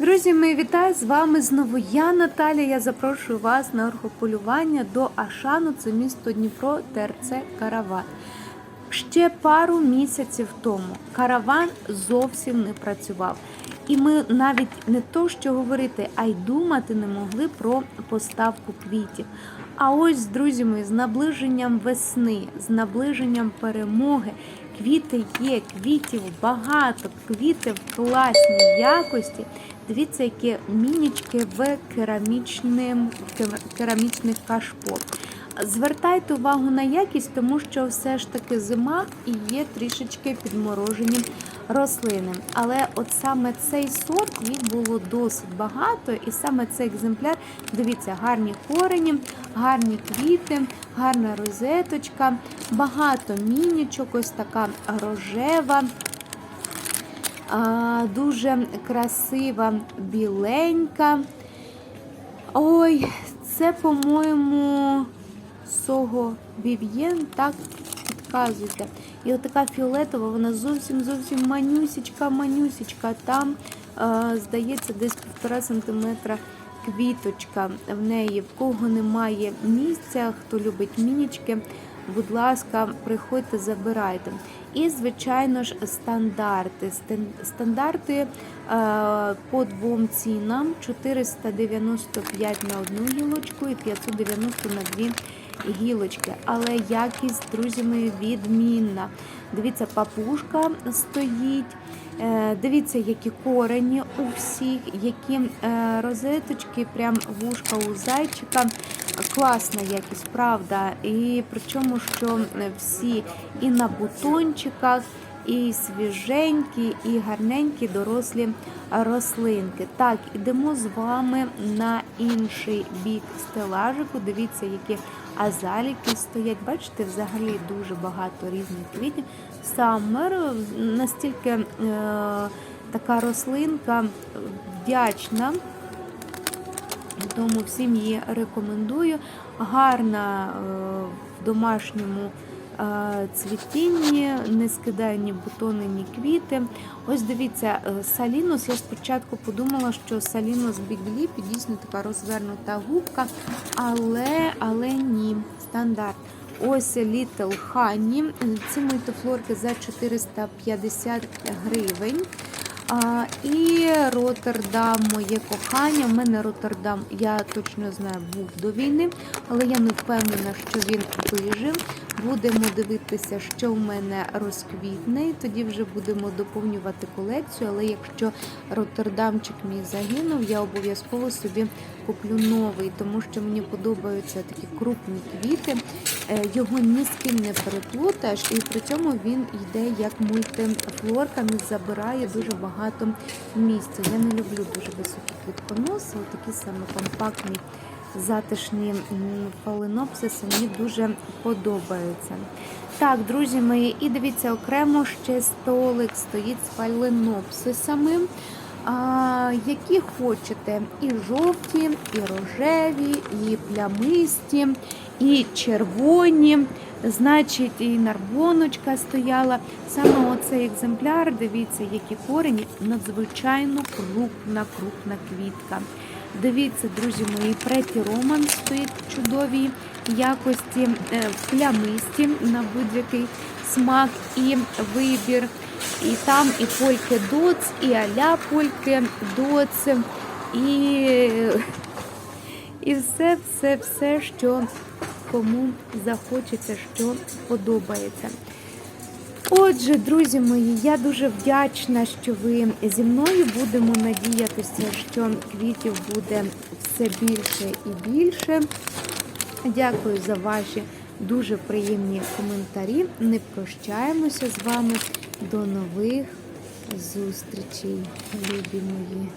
Друзі, мої вітаю з вами знову я, Наталя. Я запрошую вас на орхополювання до Ашану, це місто Дніпро, ТРЦ Караван. Ще пару місяців тому караван зовсім не працював. І ми навіть не то що говорити, а й думати не могли про поставку квітів. А ось, друзі мої, з наближенням весни, з наближенням перемоги, квіти є, квітів багато, квіти в класній якості. Дивіться, які мінічки в керамічних кашпо. Звертайте увагу на якість, тому що все ж таки зима і є трішечки підморожені рослини. Але от саме цей сорт їх було досить багато, і саме цей екземпляр, дивіться, гарні корені, гарні квіти, гарна розеточка, багато мінічок, ось така рожева. Дуже красива, біленька. Ой, це, по-моєму, Сого Вів'єн, так підказуйте. І отака фіолетова, вона зовсім зовсім манюсічка, манюсічка. Там, е, здається, десь півтора сантиметра квіточка в неї. В кого немає місця, хто любить мінічки, будь ласка, приходьте, забирайте. І, звичайно ж, стандарти. Стандарти е, по двом цінам: 495 на одну гілочку і 590 на дві гілочки. Але якість, друзі мої, відмінна. Дивіться, папушка стоїть. Е, Дивіться, які корені у всіх, які е, розеточки, прям вушка у зайчика. Класна якість, правда. І причому, що всі і на бутончиках, і свіженькі, і гарненькі дорослі рослинки. Так, ідемо з вами на інший бік стелажику. Дивіться, які азаліки стоять. Бачите, взагалі дуже багато різних квітів. Саммер настільки е, така рослинка вдячна. Тому всім її рекомендую. Гарна е, в домашньому е, цвітінні, не скидає ні бутони, ні квіти. Ось дивіться, е, салінус. Я спочатку подумала, що салінус бігліп дійсно така розвернута губка, але, але ні, стандарт. Ось Little Honey. Ці мультифлорки за 450 гривень. І Роттердам, моє кохання. У мене Роттердам, я точно знаю, був до війни, але я не впевнена, що він вижив. Будемо дивитися, що в мене розквітне, і тоді вже будемо доповнювати колекцію. Але якщо Роттердамчик мій загинув, я обов'язково собі куплю новий, тому що мені подобаються такі крупні квіти. Е, Його ні з ким не переплутаєш, і при цьому він йде як мультифлорка, він забирає дуже багато місця. Я не люблю дуже високі квітконоси, такі саме компактні, затишні фаленопсиси мені дуже подобаються. Так, друзі мої, і дивіться, окремо ще столик стоїть з фаленопсисами. А, які хочете, і жовті, і рожеві, і плямисті, і червоні. Значить, і нарбоночка стояла. Саме оцей екземпляр, дивіться, які корені, надзвичайно крупна, крупна квітка. Дивіться, друзі мої, преті Роман стоїть в чудовій якості, е, плямисті на будь-який смак і вибір. І там і польки доц, і аля польки доц, і, і все, все, все, що кому захочеться, що подобається. Отже, друзі мої, я дуже вдячна, що ви зі мною будемо надіятися, що квітів буде все більше і більше. Дякую за ваші дуже приємні коментарі. Не прощаємося з вами. До нових зустрічей, любі мої.